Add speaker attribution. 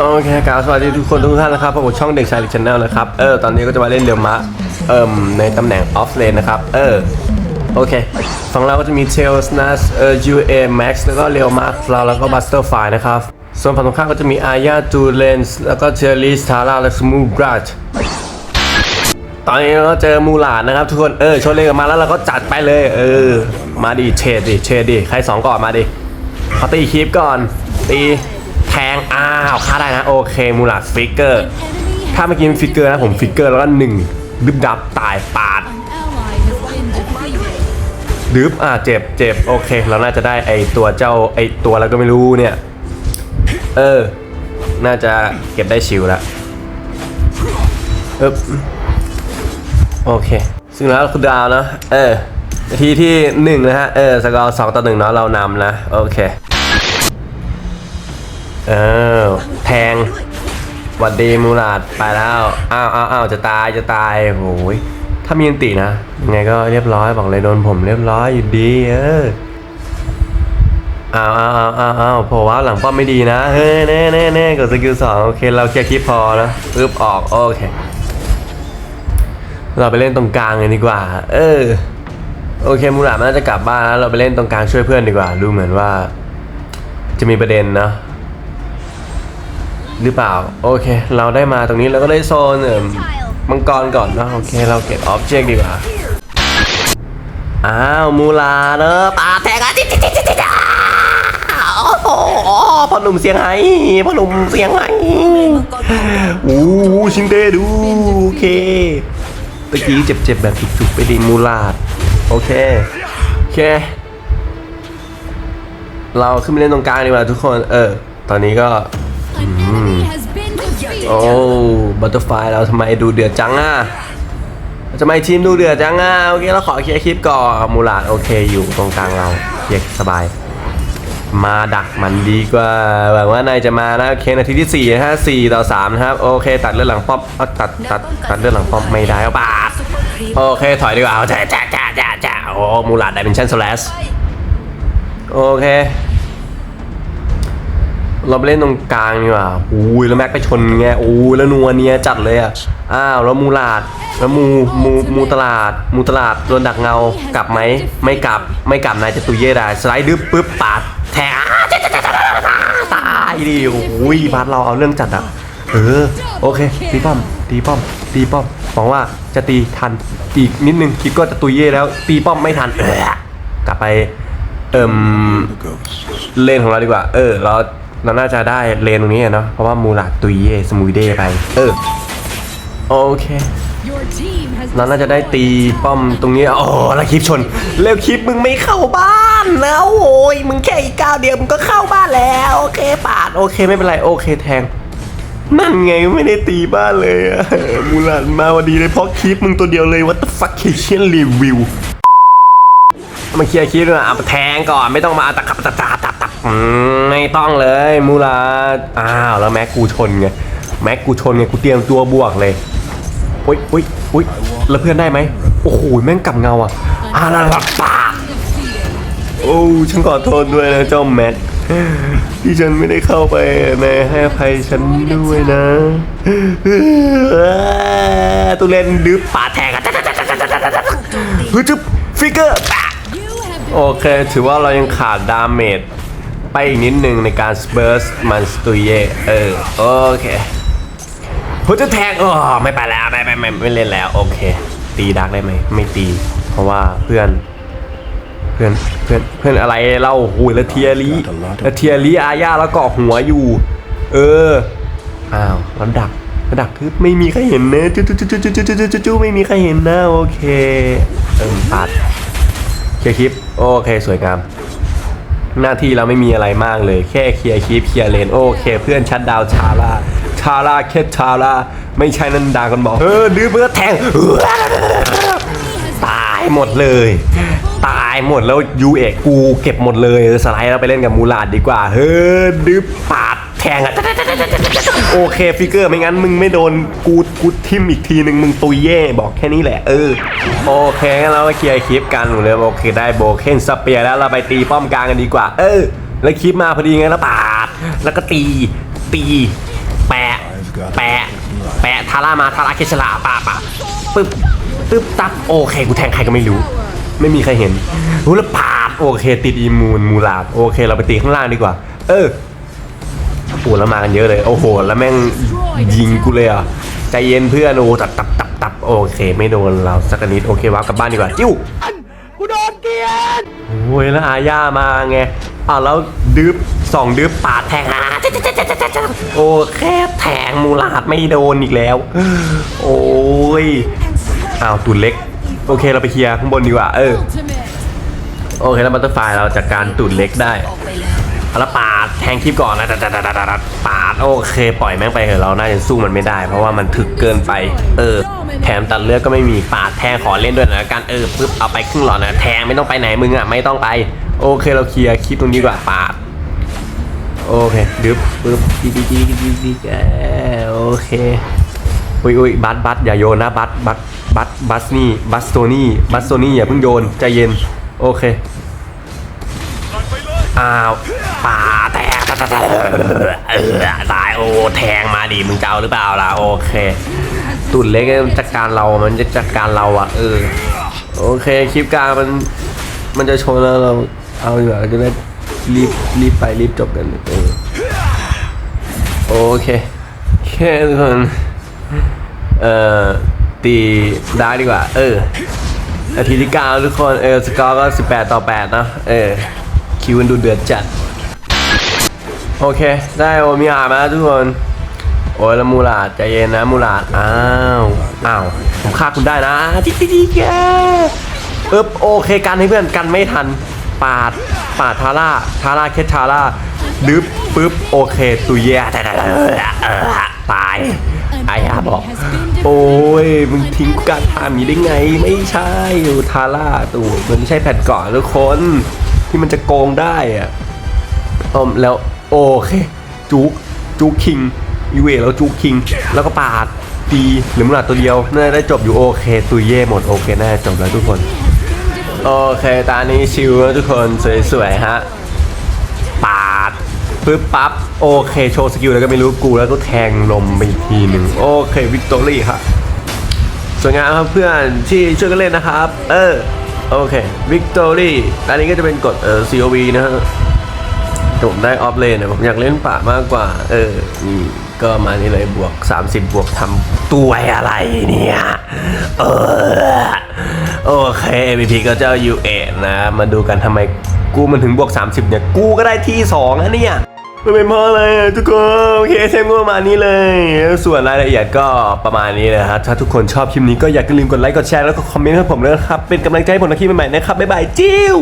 Speaker 1: โอเคครับสวัสดีทุกคนทุกท่านนะครับพบกับช่องเด็กชายลิชแนลนะครับ เออ ตอนนี้ก็จะมาเล่นเรียวมะเอิ่มในตำแหน่งออฟเลนนะครับ เออ โอเค ฝั่งเราก็จะมีเทลส์นัสเอ่อ UA Max แล้วก็เรียวมะเราแล้วก็บัสเตอร์ไฟนะครับ ส่วนฝั่งตรงข้ามก็จะมีอาญาจูเลนส์แล้วก็เชอรี่สทาร่าและสมูกราชตอนนี้เราเจอมูหลาดนะครับทุกคน เออชนเลนกันมาแล้วเราก็จัดไปเลย เออ มาดิเชดดิเชดดิ ใครสองก่อนมาดิเขาตีคลิปก่อน ตี แทง อ้าวฆ่าได้นะ โอเค มูลาดฟิกเกอร์ ถ้าเมื่อกี้เป็นฟิกเกอร์นะผมฟิกเกอร์แล้วก็หนึ่งดึบดับตายปาดดึบอ่าเจ็บเจ็บโอเค เราน่าจะได้ไอตัวเจ้าไอตัวอะไรก็ไม่รู้เนี่ย เออ น่าจะเก็บได้ชิวล้วเอบโอเค ซึ่งแล้วคุณดาวเนาะเออ ทีที่หนึ่งนะฮะ เออ สกอร์สองต่อหนึ่งเนาะเรานำนะ โอเค เออแทงหวัดดีมูลาดไปแล้วอ้าวอ้าวอ้าวจะตายจะตายโอ้ยถ้ามีอันตินะยังไงก็เรียบร้อยบอกเลยโดนผมเรียบร้อยอยู่ดีเอออ้าวอ้าวอ้าวอ้าวอ้าวโผล่ว่าหลังป้อมไม่ดีนะเฮ้ยแน่แน่แน่กดสกิลสองโอเคเราเคลียร์คลิปพอนะปึ๊บออกโอเค เราไปเล่นตรงกลางเลยดีกว่า เออโอเคมูลาดมันน่าจะกลับบ้านแล้วเราไปเล่นตรงกลางช่วยเพื่อนดีกว่าดูเหมือนว่า จะมีประเด็นเนะ หรือเปล่า โอเค เราได้มาตรงนี้เราก็ได้โซนมมังกรก่อนเนะโอเค เราเก็บออบเจกต์ดีกว่า อ้าวมูลาเนอะปาแทงอะจิ๊ดจิ๊ดจิ๊ดจิ๊ดโอ้โหพ่อหนุ่มเสียงไห้พ่อหนุ่มเสียงไห้อู้ชิงเดดูโอเคตะกี้เจ็บๆแบบจุกๆไปดีมูลาดโอเคโอเค เราขึ้นไปเล่นตรงกลางดีกว่าทุกคน เออ ตอนนี้ก็ โอ้บัตเตอร์ไฟเราทำไมดูเดือดจังอะทำไมทีมดูเดือดจังอะโอเคเราขอเคลียร์คลิปก่อนมูลาดโอเคอยู่ตรงกลางเราเคลียร์สบาย มาดักมันดีกว่าหวังว่านายจะมานะโอเคนาทีที่4นะฮะ4ต่อ3นะครับโอเค ตัดเลือดหลังป้อมเอาตัดตัดตัดเลือดหลังป้อมไม่ได้เอาปาดโอเคถอยดีกว่าเอาจ้าจ้าจ้าจ้าโอ้มูลาดดิเมนชั่นสแลชโอเค เราไปเล่นตรงกลางนี่หว่าอุ้ยแล้วแม็กไปชนไงอุ้ยแล้วนัวเนียจัดเลยอะ อ้าวแล้วมูลาด แล้วมูมูมูตลาด มูตลาดโดนดักเงากลับไหม ไม่กลับ ไม่กลับนายจะตุยเย่ได้ สไลด์ดึบปึ๊บปาดแทงอ้าจ๊ะตายดิโอ้ยบาสเราเอาเรื่องจัดอะ เออ โอเค ตีป้อม ตีป้อม ตีป้อมหวังว่าจะตีทัน อีกนิดนึงคิดก็จะตุยเย่แล้ว ตีป้อมไม่ทันเออกลับไป เอิ่มเล่นของเราดีกว่า เออ เรา เราน่าจะได้เลนตรงนี้อะเนาะเพราะว่ามูลาดตุยเย่สมุยเดไปเออโอเค
Speaker 2: Your team has
Speaker 1: เราน่าจะได้ตีป้อมตรงนี้โอ้แล้วคลิปชนแล้วคลิปมึงไม่เข้าบ้านนะโอ้ยมึงแค่อีกก้าวเดียวมึงก็เข้าบ้านแล้วโอเคปาดโอเคไม่เป็นไรโอเคแทงนั่นไงไม่ได้ตีบ้านเลยอะมูลาดมาวันดีเลยเพราะคลิปมึงตัวเดียวเลย what the fuck เชียนรีวิวมาเคลียร์คลิปเลยเอาแทงก่อนไม่ต้องมาตะขับตะตาตับตับ อืมไม่ต้องเลยมูลาอ้าวแล้วแม็กกูชนไงแม็กกูชนไงกูเตรียมตัวบวกเลยอุ้ยอุ้ยอุ้ยแล้วเพื่อนได้ไหมโอ้โหแม่งกลับเงาอะอ่าแล้วปาโอ้ฉันขอโทษด้วยนะเจ้าแม็กที่ฉันไม่ได้เข้าไปในให้อภัยฉันด้วยนะตุเรนดื้อปาแทงกันฮึจึบฟิกเกอร์โอเค ถือว่าเรายังขาดดาเมจ อีกนิดนึงในการสเปอร์สมันสตุยเยเออโอเคผมจะแทงอ๋อไม่ไปแล้วไม่ไม่ไม่ไม่เล่นแล้วโอเค ตีดักได้ไหมไม่ตี เพราะว่าเพื่อน เพื่อนเพื่อนเพื่อนอะไรเล่าหูยล้วเทียรีล้วเทียรีอาญาแล้วเกาะหัวอยู่ เอออ้าวแล้วดักดักคือไม่มีใครเห็นนะจุ๊จุ๊จุ๊จุ๊จุ๊จุ๊จุ๊จุ๊จุ๊ไม่มีใครเห็นนะโอเคเออปัดเคลียร์คลิปโอเคสวยงาม หน้าที่เราไม่มีอะไรมากเลย แค่เคลียร์คลิปเคลียร์เลนโอเค เพื่อนชัดดาวชาลาชาลาแค่ชาลาไม่ใช่นันดากันบอกเออดื้อเบื่อแทงตายหมดเลย ตายหมดแล้วยูเอกกูเก็บหมดเลยสไลด์เราไปเล่นกับมูลาดดีกว่าเฮ้ยดื้อปาด แทงอะโอเคฟิกเกอร์ไม่งั้นมึงไม่โดนกูกูทิมอีกทีหนึ่งมึงตุยเย่บอกแค่นี้แหละเออโอเคงั้นเราเคลียร์คลิปกันหนูเลยโอเคได้โบเคนสเปียร์แล้วเราไปตีป้อมกลางกันดีกว่า เออ แล้วคลิปมาพอดีไงแล้วปาดแล้วก็ตีตีแปะแปะแปะทาร่ามาทาร่าเคชลาปาป่าปึ๊บปึ๊บตับโอเคกูแทงใครก็ไม่รู้ ไม่มีใครเห็นรู้แล้วปาดโอเคติดอีมูนมูลาดโอเค เราไปตีข้างล่างดีกว่า เออ โอ้โหแล้วมากันเยอะเลย โอ้โห แล้วแม่งยิงกูเลยอะ ใจเย็นเพื่อนโอ้ตับตับตับตับโอเค ไม่โดนเราสักนิด โอเควาร์ปกลับบ้านดีกว่า จิ้ว
Speaker 3: กูโดนเกลียน
Speaker 1: โอ้ยแล้วอาญามาไงอ่าแล้วดึบสองดึบปาดแทงอะจ๊ะจ๊ะจ๊ะจ๊ะจ๊ะโอ้แค่แทงมูลาดไม่โดนอีกแล้ว โอ้ยอ้าวตุนเล็ก โอเคเราไปเคลียร์ข้างบนดีกว่า เออ
Speaker 2: Ultimate.
Speaker 1: โอเคแล้วบัตเตอร์ไฟเราจัดการตุ่นเล็กได้เอา แล้วปาดแทงคลิปก่อนนะดัดดัดดัดปาดโอเคปล่อยแม่งไปเถอะเราน่าจะสู้มันไม่ได้ เพราะว่ามันถึกเกินไป เออ แถมตัดเลือดก็ไม่มีปาดแทงขอเล่นด้วยนะการเออปึ๊บเอาไปครึ่งหลอดนะแทงไม่ต้องไปไหนมึงอะไม่ต้องไป โอเคเราเคลียร์คลิปตรงนี้กว่าปาดโอเคดึบปึ๊บดีดีดีดีดีแกโอเคอุ้ยอุ้ยบัสบัสอย่าโยนนะบัสบัสบัสบัสนี่บัสโซนี่บัสโซนี่อย่าเพิ่งโยนใจเย็นโอเค อ้าวป่าแตกเออตายโอ้แทงมาดิมึงจะเอาหรือเปล่าล่ะโอเคตุ่นเล็กมันจัดการเรา มันจะจัดการเราอะเออโอเคคลิปกลางมันมันจะชนแล้วเราเอาดีกว่าจะได้รีบรีบไปรีบจบกันเออโอเคแค่ทุกคนเอ่อตีได้ดีกว่า เออนาทีที่เก้าทุกคนเออสกอร์ก็18ต่อ8เนะเออ คิวมันดูเดือดจัด โอเค ได้โอมิอามาแล้วทุกคน โอ้ยล้วมูลาดใจเย็นนะมูลาดอ้าว อ้าว ผมฆ่าคุณได้นะจิ๊กจิ๊กจิ๊กแกอึ๊บโอเคกันให้เพื่อนกันไม่ทัน ปาด ปาดทาร่า ทาร่าเคสทาร่าดึบปึ๊บโอเคตุยแย่แต่ตายไอ้ยาบอก โอ้ยมึงทิ้งการทางนี้ได้ไง ไม่ใช่ทาร่าตูมันไม่ใช่แผ่นก่อนทุกคน ที่มันจะโกงได้อะอมแล้วโอเคจุกจุกคิงอีเวแล้วจุกคิง แล้วก็ปาดตีหรือมันอาตัวเดียวน่าจะได้จบอยู่โอเคตุยเย่หมดโอเคน่าจบแล้วทุกคน โอเคตานี้ชิวแล้วทุกคนสวยๆฮะปาดปึ๊บปั๊บโอเคโชว์สกิลแล้วก็ไม่รู้กูแล้วก็แทงลมไปอีกทีหนึ่งโอเควิกตอรี่ครับสวยงามครับเพื่อนที่ช่วยกันเล่นนะครับ เออ โอเควิกตอรี่อันนี้ก็จะเป็นกฎเออ COV นะฮะผมได้ออฟเลนนะผมอยากเล่นป่ามากกว่า เออนี่ก็มานี่เลยบวก 30 บวกทำตัวอะไรเนี่ย เออ โอเค MVP ก็เจ้า U8 นะ มาดูกันทำไมกูมันถึงบวก 30 เนี่ย กูก็ได้ที่2นะเนี่ย มันเป็นเพราะอะไรอะทุกคนโอเคเทมก็ประมาณนี้เลย ส่วนรายละเอียดก็ประมาณนี้นะครับถ้าทุกคนชอบคลิปนี้ก็อย่าลืมกดไลค์กดแชร์แล้วก็คอมเมนต์ให้ผมด้วยนะครับเป็นกำลังใจให้ผมในคลิปใหม่ๆนะครับบ๊ายบายจิ้ว